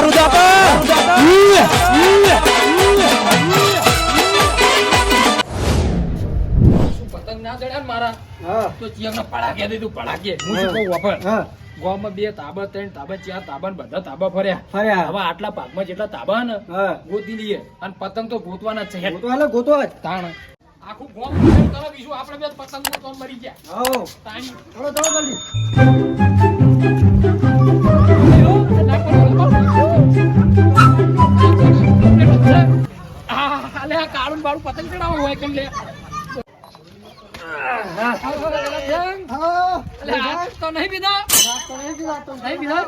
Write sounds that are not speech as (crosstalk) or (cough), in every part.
દારૂ તો આપો. ઈ, ઈ. પતંગ ના ચડ્યા મારા હા. તો ચિયમને પડાકે દીધું પડાકે. હું શું કહું વફર ગામમાં બે તાબા ત્રણ તાબા ચાર તાબા બધા તાબા ફર્યા. ફર્યા. હવે આટલા પાકમાં જેટલા તાબા ને ગોતી લઈએ. અને પતંગ તો ગોતવાના જ છે. જ તાણ. આખું ગોમ બીજું આપણે બે પતંગ તો મરી ગયા. તાણ. ચલો ચલો જલ્દી. કાળું બાળું પતંગ ચડાવો હોય કેમ લે હા તો નહીં પીધા નહીં પીધા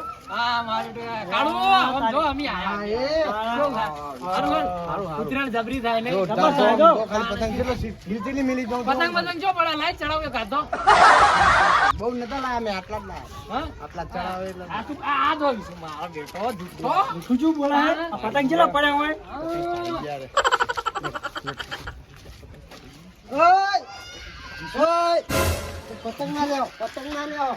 બહુ નતા લાયા મેં આટલા જ લાયા. આટલા ચડાવે આ આ આ મારો બેટો. જૂઠો શું શું પતંગ કેટલા પડ્યા હોય? પતંગ ના લેવો પતંગ ના લેવો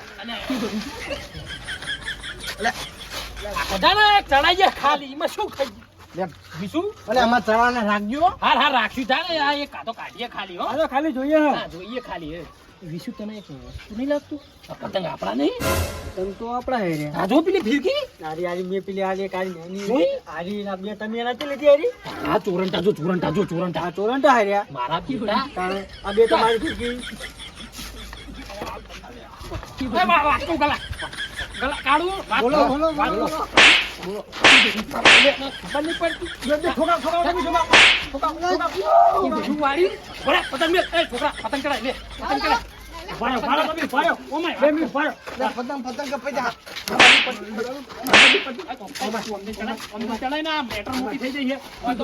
બધાને ચડાઈ ખાલી એમાં શું ખાઈ લે બીજું? અલે આમાં ચડાવને રાખજો. હાર હાર રાખ્યું તા આ એક કાતો કાઢીએ ખાલી હો. હાલો ખાલી જોઈએ હા જોઈએ ખાલી હે વિશુ તને એક વસ્તુ નહીં લાગતું? પતંગ આપણા નહીં? પતંગ તો આપણા હે રે. આ જો પેલી ફિરકી? આરી આરી મેં પેલી એક આરી નાની બે તમે એના આ ચોરંટા જો ચોરંટા જો ચોરંટા. આ ચોરંટા હાર્યા મારા પીવડા આ બે તમારી ફીરકી. એ વાહ વાહ તું ગલા. ગલા કાઢું. બોલો, બોલો, બોલો,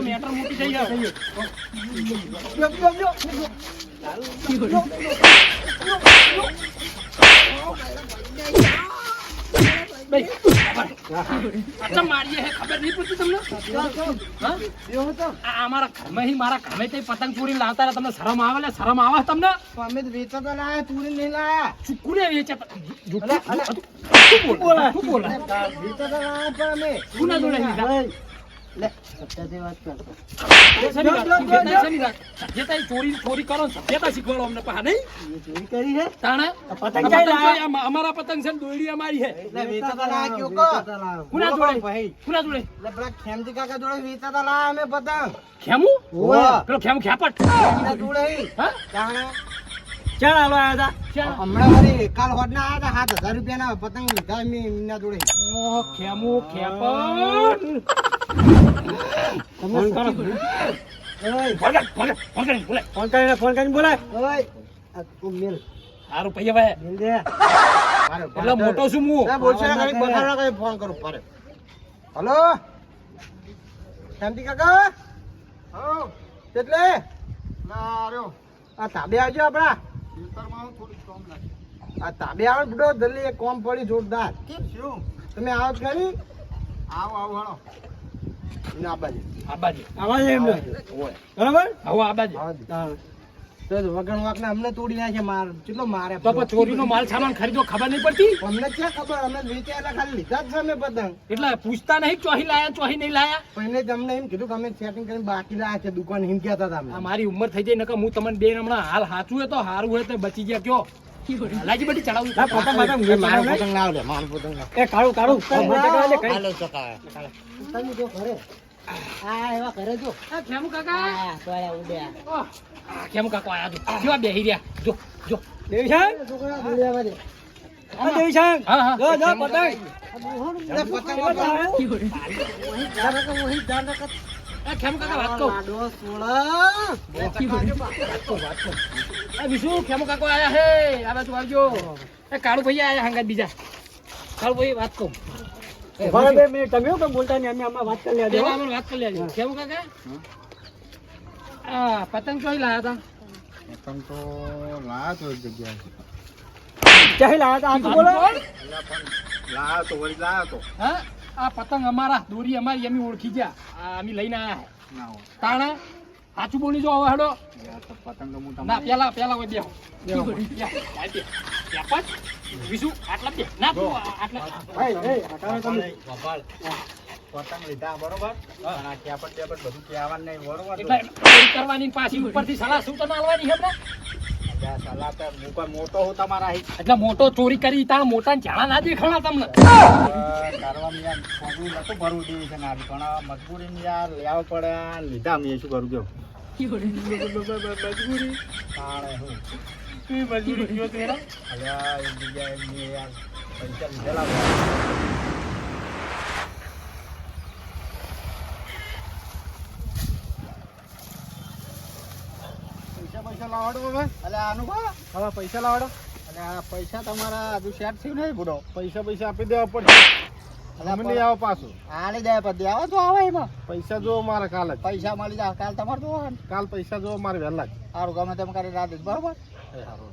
મેટર મોટી થઈ જઈ અમારા ઘરમાં મારા ઘરે તે પતંગ પૂરી લાવતા રહ્યા. તમને શરમ આવે શરમ આવે તમને? તો અમે તો લાયા તુરી નહીં લાયા. શું કોને વેચે બોલે? બોલે વેચાતા લાયા પણ અમે? લે સત્યાથી વાત કરતો શેની વાત? જો, જો, જો, જો. શેની વાત? સભ્યતા એ ચોરી ચોરી કરો સભ્યતા શીખવાડો અમને પાછા નહીં? ચોરી કરી છે તાણે? પતંગ આ ક્યાંય પતંગ લાયા? છે, આમાં અમારા પતંગ છે ને અમારી છે. એટલે વેચાતા લાયા કયો કો. કોના બોલો જોડે? ભાઈ. કોના જોડે? એટલે પેલા ખેમજી કાકા જોડે વેચાતા લાયા અમે પતંગ. ખેમું? હોવે. પેલો ખેમ ખેપટ. એમના જોડે હા. જાણે ચાલ હાલો આયા હતા? હમણાં વળી કાલ આયા હતા સાત હજાર રૂપિયાના પતંગ લીધા અમે એમના જોડે. ઓ ખેમું ખેપટ. ફોન કરો. ઓય, ભગત ભગત ભગત બોલે ફોન કરીને ફોન કરીને બોલાય ઓય આ તું મેલ હારું પૈયા ભાઈ મેલ દે એટલે મોટો છું હું બોલશે ફોન કરું પારે હલો? શાંતિ કાકા? હા એટલે ના આ તાબે આવજો આપડા આ તાબે આવો બડો જલ્દી એક કોમ પડી જોરદાર. શું? તમે આવો ખરી આવો આવો હાલો. ના બાજુ આબાજી. એમ બરાબર? હવે આબાજી. તો વગણ વાકને અમને તોડી નાખે માર. કેટલો મારે તો પછી ચોરીનો માલ સામાન ખરીદો ખબર નહીં પડતી? અમને ક્યાં ખબર? અમે વેચાયેલા ખાલી લીધા જ છે અમે પતંગ એટલે પૂછતા નહીં ચોહી લાયા ચોહી નહીં લાયા? પહેલે તમને એમ કીધું કે અમે સેટિંગ કરીને બાકી લાયા છે દુકાન એમ કહેતા હતા મારી ઉંમર થઈ જાય નકર હું તમને બેન હમણાં હાલ સાચું હોય તો સારું હોય તો બચી ગયા કયો? લાજી બધી ચડાવું એ મારો પતંગ ના? આવડે મારો પતંગ ના એ કાળું કાળું હાલો ચકાવે પતંગ જો ઘરે. આ એવા ઘરે જો. આ ખેમુ કાકા? આ તોયા ઉડ્યા. ઓહ, ખેમુ કાકા આયા જો. કેવા બેહી રહ્યા. જો જો. છોકરા ઉડ્યા વાળે હા હા. જો જો પતંગ પતંગ એ ખેમુ કાકા વાત કહું? લાડો સોળા વિશુ ખેમુ કાકો આયા હે? આ બાજુ આવજો. એ કાળુ ભાઈ આયા હંગાત બીજા. કાળુ ભાઈ વાત કહું. તમે કેમ બોલતા નહીં અમે આમાં વાત કરી લેજો અમે વાત કરી લેજો. ખેમુ કાકા? આ પતંગ ચોઈ લાયા હતા? પતંગ તો લાયા તો એક જગ્યાએ. ચાહી લાયા હતા? બોલો. લાયા તો વળી લાયા તો. હા? આ પતંગ અમારા દોરી અમારી અમે ઓળખી ગયા. અમે લઈને હોય. તાણા સાચું બોલી જો હવે હેડો. તો પતંગ તો ના પેલા પેલા હોય બેહો. બેહો. બે બે બે પાંચ વિશુ આટલા બે ના આટલા ભાઈ એ હટાવે તમે. પતંગ લીધા બરોબર? પણ આ કેપટ બેપટ બધું કહેવાનું નહીં બરોબર? કરવાની ને પાછી ઉપરથી સલાહ શું છે હમણાં? આ સલાહ તો હું કોઈ મોટો હું તમારા એટલે મોટો ચોરી કરી તારા મોટા જાણા ના દેખાણા તમને. નતું ભરવું દેવું છે નારી પણ આ મજબૂરી યાર લેવા પડે લીધા મેં શું કરું કેવું મજબૂરી. મજબૂરી કયો તેરા? યાર પૈસા લીધેલા પૈસા પૈસા લાવાડો હવે. આનું હવે પૈસા લાવડો. અને આ પૈસા તમારા હજુ સેટ થયું નહીં બુડો પૈસા પૈસા આપી દેવા પડશે. અમે નહીં આવો પાછું. આલી જાય પછી આવો તો આવે એમાં. પૈસા જોવો મારે કાલ પૈસા મળી જાય કાલ તમારે જોવાનું કાલ પૈસા જોવો મારે વહેલા સારું ગમે તેમ કરી રાત બરોબર?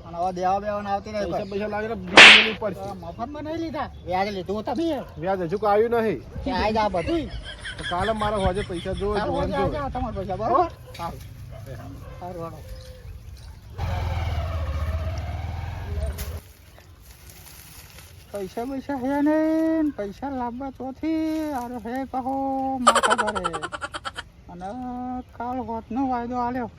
અને હવે દેવા બેવા આવતી નહીં પૈસા પૈસા લાવીને બિલ પડશે. મફતમાં નહીં લીધા વ્યાજ લીધું તમે. વ્યાજ હજુ આવ્યું નહીં. કે આઈ જા બધું કાલે મારે હોજે પૈસા જોવો જોવો. જાઓ તમારા પૈસા બરોબર? સારું સારું પૈસા પૈસા હે ને પૈસા લાવવા ચોથી અરે હે કહો માથા ભરે અને કાલ હોતનો વાયદો આલ્યો.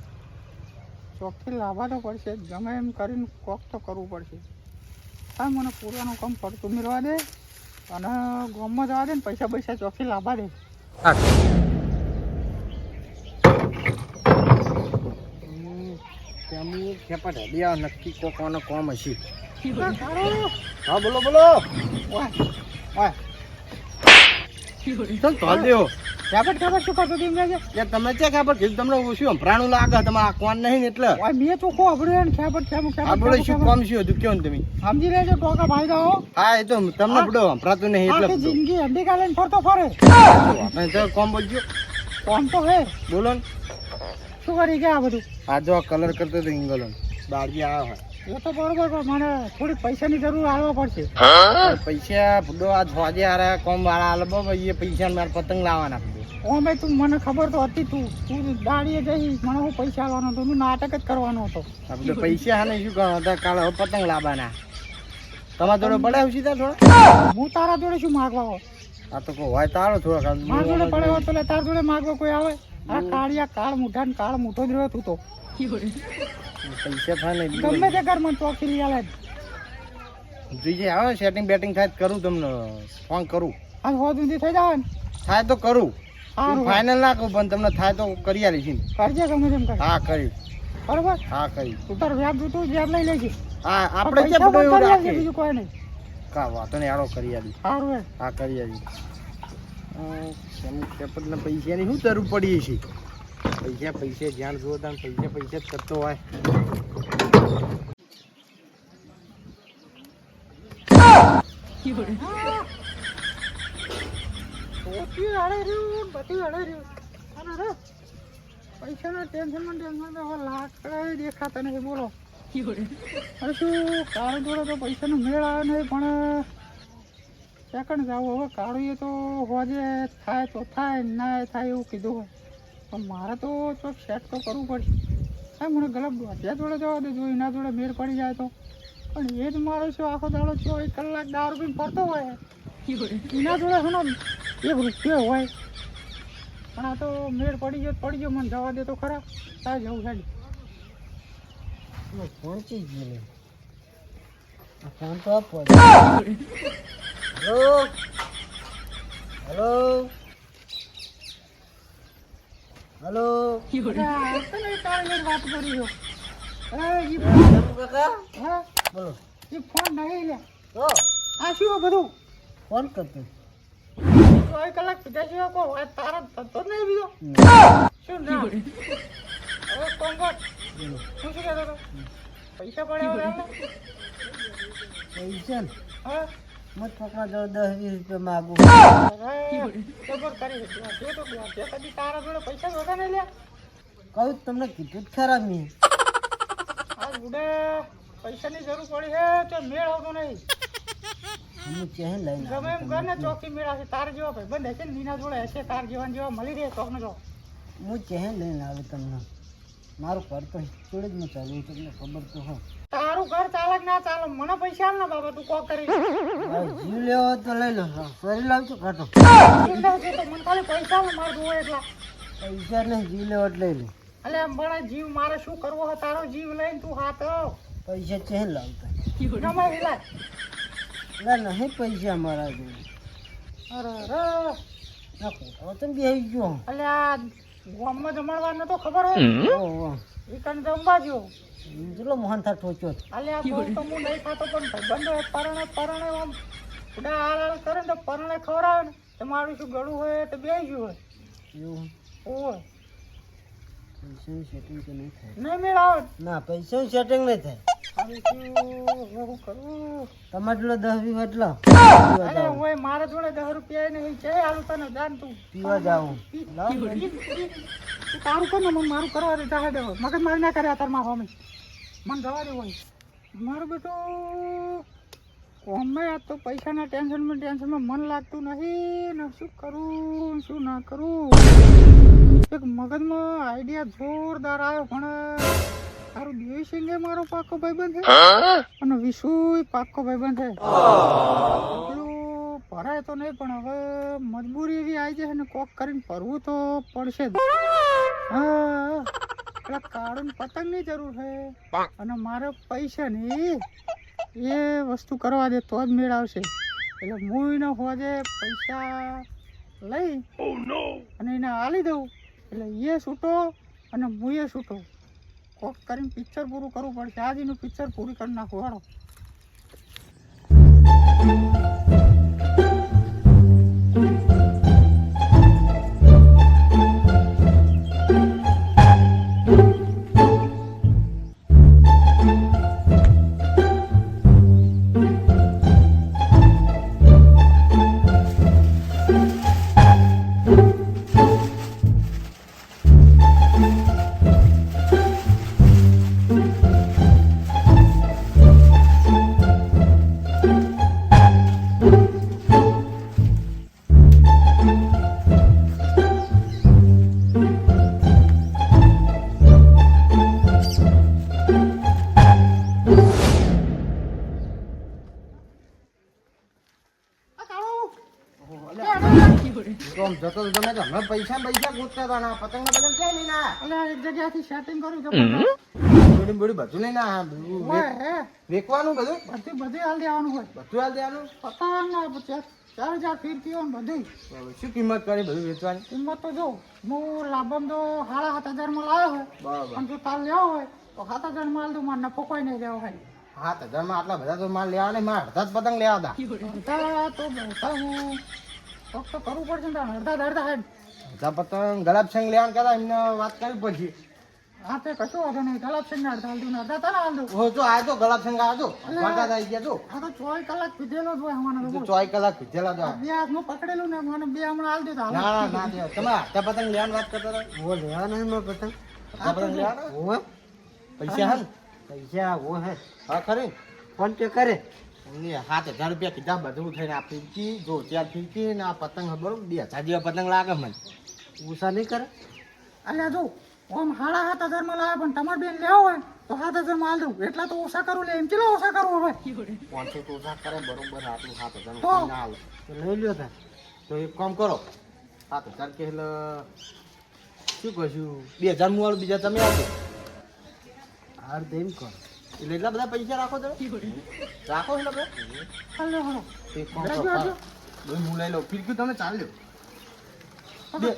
ચોકથી લાવવા તો પડશે ગમે એમ કરીને કોક તો કરવું પડશે. હા મને પૂરાનું કામ પડતું મેળવા દે અને ગામમાં જવા દે ને પૈસા પૈસા ચોકથી લાવવા દે. તેમની ખેપટ હેડી આવે નક્કી કોકોનો કોમ હશે. હા બોલો બોલો. ચાલ તો દેવો. ખબર ખબર શું કરતો તેમ લાગે તમે ક્યાં ખબર કીધું? તમને શું સંભળાણું લાગે? તમારા કોણ નહીં ને એટલે? ઓય મેં ચોખ્ખો અભડ્યો ને ખેપટ ખેપટ આપણે શું. કોમ શું હતું? કયો તમે? સમજી લેજો ટોકા ભાઈ દો હા એ તો તમને બડો સંભળાતું નહીં એટલે જિંદગી હંડી કાલે ફરતો ફરે. તો કોમ બોલજો. કોમ તો હે. બોલો ને. શું કરી ગયા આ બધું. આ જો કલર કરતો હતો ઇંગલો દાડી આવે એ તો બરોબર પણ મને થોડી પૈસાની જરૂર આવવા પડશે. પૈસા ફૂડો આ હોજે હારે કોમ વાળા આલે બાબા એ પૈસા મારે પતંગ લાવવાના ઓ ભાઈ તું મને ખબર તો હતી તું. તું દાડીએ જઈ મને હું પૈસા આવવાનો હતો હું નાટક જ કરવાનો હતો. આ બધું પૈસા હાલે શું કરવાનો? હતા કાલે હવે પતંગ લાવવાના. તમારા જોડે પડે સીધા થોડા? હું તારા જોડે શું માગવા હો આ તો કોઈ હોય તારો થોડા. મારા જોડે પડે તો તારા જોડે માગવા કોઈ આવે? આ કાળિયા કાળ મુઠા ને કાળ મુઠો જ રહ્યો તું તો. પૈસા થાય ગમે તે કર મને ચોકી લઈ આલે. જોઈએ આવે સેટિંગ બેટિંગ થાય કરું તમને ફોન કરું. આજ હો સુધી થઈ જાવ થાય તો કરું. ફાઇનલ ના કહું પણ તમને થાય તો કરી આલી છે કરજે ગમે તેમ કર હા કરી. બરોબર? હા કરી. તું તાર વ્યાજ જોતું વ્યાજ લઈ લેજે. હા આપણે કે બધું રાખીએ? બીજું કોઈ નહીં. કા વાતો ને આડો કરી આલી. સારું હા કરી આલી. પેપર ને પૈસાની શું જરૂર પડી છે પૈસા પૈસા જ્યાં જુઓ ત્યાં પૈસા પૈસા જ કરતો હોય. પૈસાના ટેન્શનમાં ટેન્શન લાકડા દેખાતા નથી બોલો. હવે શું કાળું જોડે તો પૈસાનો મેળ આવે નહીં પણ સેકન્ડ જાવું હવે કાળું એ તો હોજે થાય તો થાય ના થાય એવું કીધું હોય. પણ મારે તો ચોક સેટ તો કરવું પડશે. સાહેબ મને ગલબ અધ્યા જોડે જવા દેજો એના જોડે મેળ પડી જાય તો. પણ એ જ મારો છે આખો દાડો એક કલાક દારૂ પીને ફરતો હોય. એના જોડે હનો એ રૂપિયો હોય. પણ આ તો મેળ પડી ગયો તો પડી ગયો મને જવા દે તો ખરા. તારે જવું હેડ ફોન ફોન તો આપો (laughs) હેલો હેલો હેલો વાત કરી બોલો. એ ફોન નહીં લે. આ શું બધું? ફોન કરતો. ચોવીસ કલાક પીધા સિવાય કોઈ વાત તારા થતો નહીં બીજો શું ના? હવે કોણ કોણ શું શું કહેતો હતો? પૈસા પડ્યા પૈસા હા. મત પકડા જો દસ વીસ રૂપિયા માગું. ખબર કરી જો તો જે કદી તારા જોડે પૈસા જોતા નહીં લ્યા કહું તમને કીધું જ ખરા મેં. આ બુડે પૈસાની જરૂર પડી હે તો મેળ આવતો નહીં ગમે એમ કર ને ચોકી મેળા છે તાર જેવા ભાઈ. બંધ હશે ને નીના જોડે હશે તાર જેવા જેવા મળી રહે તો ને જો. હું ચહેન લઈને આવે તમને. મારું ઘર તો જોડે જ મેં ચાલુ તમને ખબર તો હોય. તારું તારું ઘર ચાલે કે ના ચાલે મને પૈસા આલ ને બાબા તું કોક કરી જીવ લેવો તો લઈ લો ફરી લાવજો કાઢો. ચિંતા છે તો મને ખાલી પૈસા આલ મારે જોવે એટલા. પૈસા નહીં જીવ લેવો લઈ લો. અલે ભણા જીવ મારે શું કરવો હે તારો જીવ લઈને તું હાથ પૈસા ચેન લાવતા ના નહીં પૈસા મારા જોડે? અરે અરે. ના કોઠો તો બેસી ગયો. અલે ગામમાં નતો ખબર હોય. એ કણ જમવા જો ચલો મોહન થા ઠોચ્યો અલે આ બોલ તો હું નહીં ખાતો પણ ભાઈબંધો પરણે પરણે આમ ઉડા આળ આળ કરે ને તો પરણે ખવડાવે ને. તમારું મારું શું ગળું હોય તો બે ગયું હોય. એવું? ઓય. પૈસાનું સેટિંગ તો નહીં થાય. નહીં મેળાવે ના પૈસાનું સેટિંગ નહીં થાય. તમારે જોડે દસ વીસ એટલા? અરે ઓય મારે જોડે દસ રૂપિયા નહીં છે હાલું તને જાન તું. પીવા તું તારું કર ને મને મારું કરવા દે જાહે દે મગજ મારી ના કરે અત્યારમાં હોમી. મને જવા દે હોય. મારું બેટું કોમે આ તો પૈસાના ટેન્શનમાં ટેન્શનમાં મન લાગતું નહીં. ને શું કરું શું ના કરું? એક મગજમાં આઈડિયા જોરદાર આવ્યો પણ તારું દેવસિંગે મારો પાકો ભાઈબંધ છે અને વિશુય પાકો ભાઈબંધ છે ભરાય તો નહીં પણ હવે મજબૂરી એવી આવી જશે ને કોક કરીને ભરવું તો પડશે જ. હા પેલા કાળું પતંગની જરૂર છે અને મારે પૈસાની એ વસ્તુ કરવા દે તો જ મેળ આવશે. એટલે હું એને હોજે પૈસા લઈ અને એને આલી દઉં. એટલે એ છૂટો અને હું એ છૂટો. કોક કરીને પિક્ચર પૂરું કરવું પડશે. આજનું પિક્ચર પૂરી કરી નાખું. હાડો પતંગ ને પતંગ ક્યાં લઈને આયા? એક જગ્યાથી સેટિંગ બધું લઈને આયા. બધું બધું? બધી બધી હાલ દેવાનું હોય. બધું હાલ દેવાનું? પતંગ ના પછી ચાર હજાર ફીરતી હોય બધું શું કિંમત કરી બધું વેચવાની? કિંમત તો જો હું લાભમ તો સાડા સાત હજારમાં લાવ્યો હોય. બરાબર. પણ જો તાર લેવો હોય તો સાત હજાર માલ તો મારે નફો કોઈ નહીં લેવો હોય. હાથ હજારમાં આટલા બધા તો માલ લેવા નહીં મારે અડધા જ પતંગ લેવા હતા. તો હું. તો કરવું પડશે ને અડધા અડધા હેડ અડધા પતંગ ગલાબ સંગ લેવાનું કહેતા એમને વાત કરી પછી. હા તે કશું વાંધો નહીં. ગલાબ સિંહ ને અડધા અડધા તારા દઉં ઓ તો આ તો ગલાબ સંગ આવ્યો તો. વાંટા થઈ ગયા તો. આ તો ચોય કલાક પીધેલો જ હોય હમણાં તો તો કલાક પીધેલા તો. બે હાથમાં પકડેલું ને મને બે હમણાં હાલ દે તો હાલ ના ના ના. દેવા. તમે અડધા પતંગ લેવાની વાત કરતા હતા? ઓ લેવા નહીં મારા પતંગ. અડધા પતંગ લેવાના? ઓવે પૈસા હા પૈસા હો હે? હા ખરી ફોન પે કરે. સાત હજાર રૂપિયા કીધા બધું થઈને આ ફીરકી જો ત્યાં ફીરકી ને આ પતંગ બરોબર બે હજાર જેવા પતંગ લાગે મને. ઉષા નહીં કરે? અલ્યા જો આમ સાડા સાત હજારમાં લાવે પણ તમારે બેન લેવો હોય તો સાત હજારમાં હાલ દઉં. એટલા તો ઓછા કરું લે એમ ચેલો ઓછા કરવું હવે? પાંચસો તો ઓછા કરે બરોબર આટલું સાત હજાર? ના આવે લઈ લ્યો તા તો એક કામ કરો સાત હજાર કે એટલે શું કહીશું બે હજાર મુવાળું બીજા તમે આપો. હાર એમ કર. એટલે એટલા બધા પૈસા રાખો તમે? રાખો એટલે બધા લે હું. લઈ લઉં. ફીરકી તમે ચાલ્યો બે.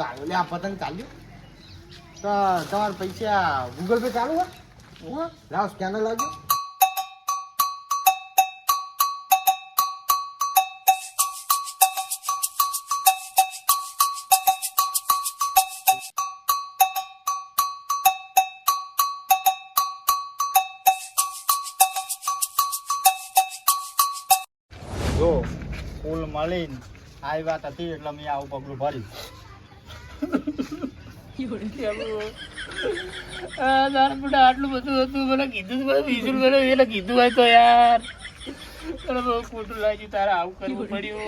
ચાલ્યો. લે આ પતંગ ચાલ્યો. તો તમારા પૈસા ગૂગલ પે ચાલુ હોય? લાવ સ્કેનર લાવજો. મળીને આવી વાત હતી એટલે મેં આવું પગલું ભર્યું. આટલું બધું હતું મને કીધું તું મને એટલે કીધું હોય તો યાર. મને બહુ ખોટું લાગ્યું તારે આવું કરવું પડ્યું.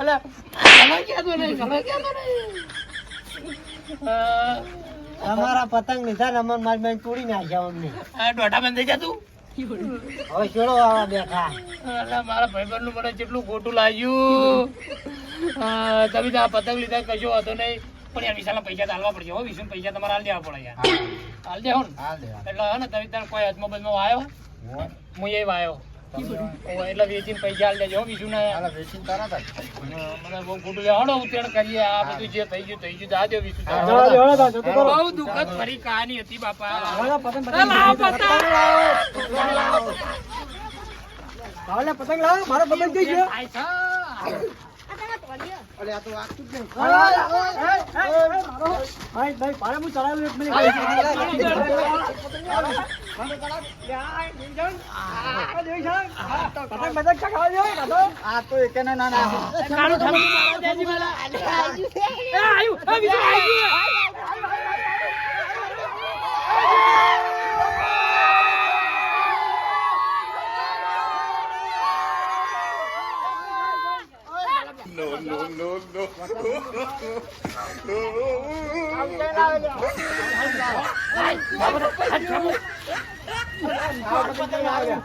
અલા ખબર ક્યાં તો નહીં? ક્યાં તો નહીં? તમારા પતંગ લીધા ને અમાર મારી બેન તોડી નાખ્યા અમને. દોઢા બંધ થઈ જા તું હવે ચેડો વાળા બેઠા. અલા, મારા ભાઈબંધનું મને જેટલું ખોટું લાગ્યું. તમે આ પતંગ લીધા કશો હતો નહીં. પણ યાર વિશાલના પૈસા તો હાલવા પડશે હો વિશાલ પૈસા તમારે હાલ દેવા પડે યાર. હાલ દે ને. એટલે હે ને તમે તાર કોઈ હાથમાં બદમાં વાયો? હું? એ વાયો. ઓ, એટલે વેચીને પૈસા દેજો હો વિશુ ને વેચીને તરત મને બહુ ખોટું લે હળો ઉતેડ કરીએ આ બધું જે થઈ ગયું થઈ ગયું દા દો વિશુ હા, દા દો. હા, હા. બહુ દુઃખદ ભરી કહાની હતી બાપા પતંગ લાવો મારો પતંગ કઈ ગયો આય આ તો વાગતું જ નહીં. ભાઈ ભાઈ પાડે હું ચડાવ્યું એક મિનિટ આ તો એકેને ના નાખે. કાળું no, no, આયુ.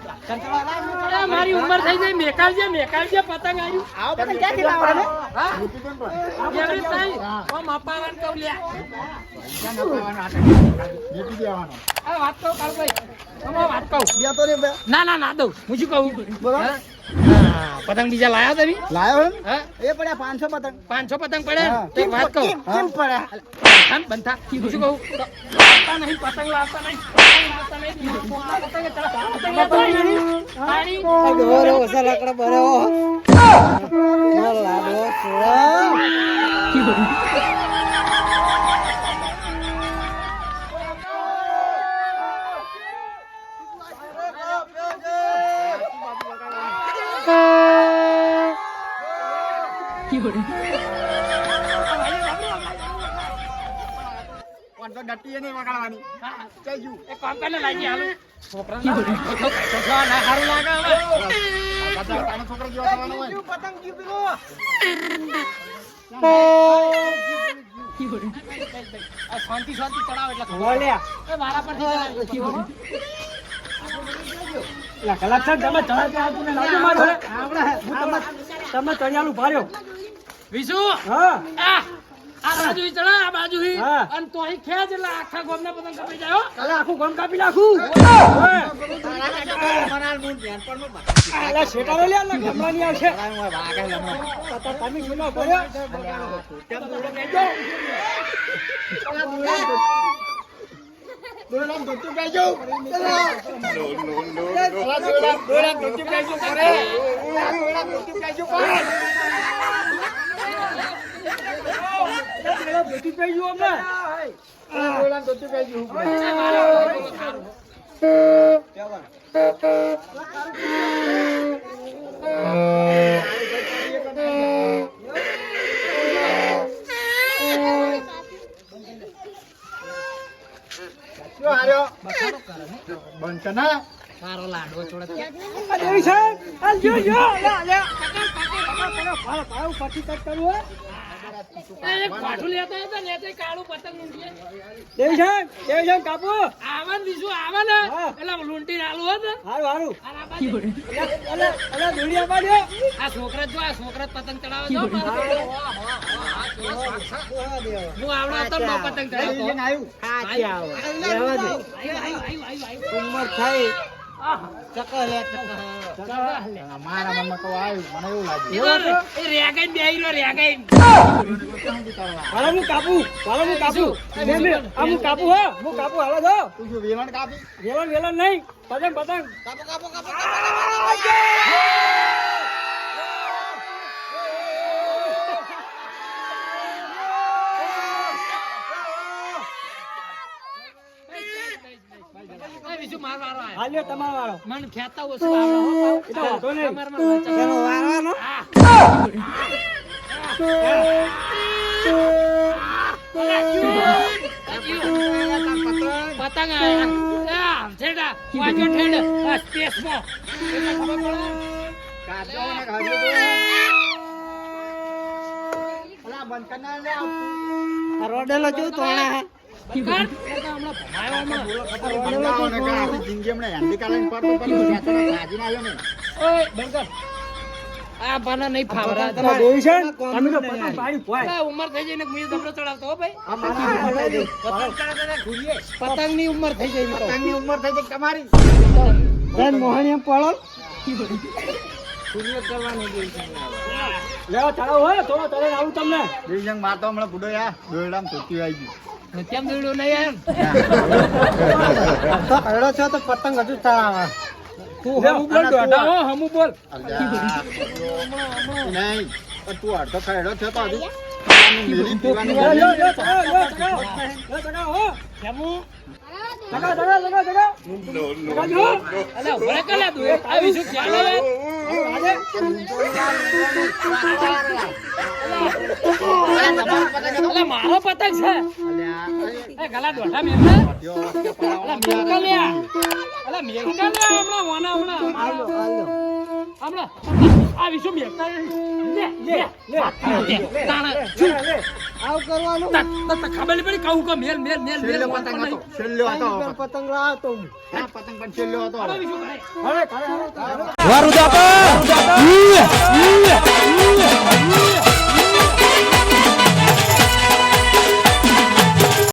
અરે, મારી ઉંમર થઈ ગઈ. મેકાલજે મેકાલજે પતંગ આવ્યું તમે ક્યાંથી લાવવાના? હા? મૂકી દો ને પણ. એવડી થઈ ઓમ અપાવન કહું લ્યા. વાત કહું કાળુભાઈ. આમાં વાત કહું. બે તો રે ના ના ના દઉં. હું શું કહું? બોલો. પતંગ બીજા લાયા તમે? લાયો એ પડ્યા પાંચસો પતંગ. પાંચસો પતંગ પડે તો વાત કહું. કેમ પડ્યા? બનતા શું કહું? લાવતા નહીં પતંગ લાવતા નહીં. પતંગ લાવતા નહીં પતંગ ચલા- પતંગ લાવતા નહીં. પાણી. ડોરે ઓછા લાકડા ભર્યો મારો લાડો છોડા પણ તો ડટ્ટીએ નહીં વગાડવાની હા. જઈ જુ. એક કામ કરીને લાગી હાલો છોકરાને તો છોકરા ના સારું લાગે હવે પાછા તાનો છોકરો જેવો થવાનો હોય. આ શાંતિ શાંતિ ચડાવો એટલે તમે ચડાવી આપું ને લાવજો મારો આપણે તમે ચડિયાલું ભાર્યો વિશુ હા. આ બાજુ ચડા આ બાજુ હા. અને તો અહીં ખેંચ એટલે આખા ગોમના પતંગ કપાઈ જાય કાલે આખું ગોમ કાપી નાખું. શેટાનો લે અલા ગમવાની આવશે. તો તમે કિલો ભર્યો દોરડામાં ધોતું દોરડા- દોરડામાં ધોતું બેસજો ઘરે. અલા, દોરડામાં ધોતું બેસજો ઘરે. ભેટી પઈ ગયું અમે દોરડામાં ધોતું હાર્યો? બંધ કર મારો લાડવો છોડે દેવી સાહેબ હાલ જો જો. લે લે. ભાવ ભાવ પછી કટ કરું હે. એ કાઠું લેતા છોકરા જો આ છોકરા પતંગ ચડાવે જો હું આવડો હતો પતંગ ચડાવતો. ઉંમર મારા મનમાં કહું આવ્યું મને એવું લાગ્યું એ રેગાઈને બેહી રહ્યો, રેગાઈને. હાલો હું કાપુ હાલો હું કાપુ આ હું કાપુ હો હું કાપુ હાલો જો તું શું વેલણ કાપી. વેલણ વેલણ નહીં. પતંગ પતંગ. કાપો કાપો કાપો બીજું મારો વારો આયો. હાલ્યો તમારો વાળો મને ખેંચતા ઓછું આવડે હો. એ તો વાંધો નહીં. તમારામાં વાંચો. તેનો વારવાનો પતંગ ઠેડ. સ્પેસમાં. ને. રોડેલો જો તોણા આ નહીં ફાવરા. તમારે દેવી તમે તો પતંગ પાડી પોય. ઉંમર થઈ જાય ને મુએ ચડાવતો હો ભાઈ. આ મારા હાથમાં લઈ દે. પતંગ ચડાવતા ઉંમર થઈ જાય એમ કહું. ઉંમર થઈ ગઈ તમારી. બેન મોહણી એમ પડો. લેવો ચડાવો હો થોડો તળે આવું તમને. મારતો હમણાં બુડો યા. દોરડામ ધોતી આવી ગયું કેમ દોડ્યું નહીં એમ તો હરડો છો તો પતંગ હજુ ચડાવે તું હમું બોલ દોઢા હો હમું બોલ નહીં તું અડધો ખાડો છો તો હજુ મેલી, પીવાનું ઉભરે કલા તું? આવી શું ખ્યાલ આવે? આજે. મારો પતંગ છે. એ ગલા દોઢા મેલકા લ્યા. હમણાં હમણાં. હમણાં આવી શું મેલકા લે લે લે તાણા. આવું કરવાનું? તા- તા- તા ખબર પડી કહું કે મેલ મેલ મેલ મેલ પતંગ હતો છેલ્લો હતો પતંગ લાવતો હા, પતંગ પણ છેલ્લો હતો આવી શું કરે હવે, હવે, હવે, હવે. વારુદાપા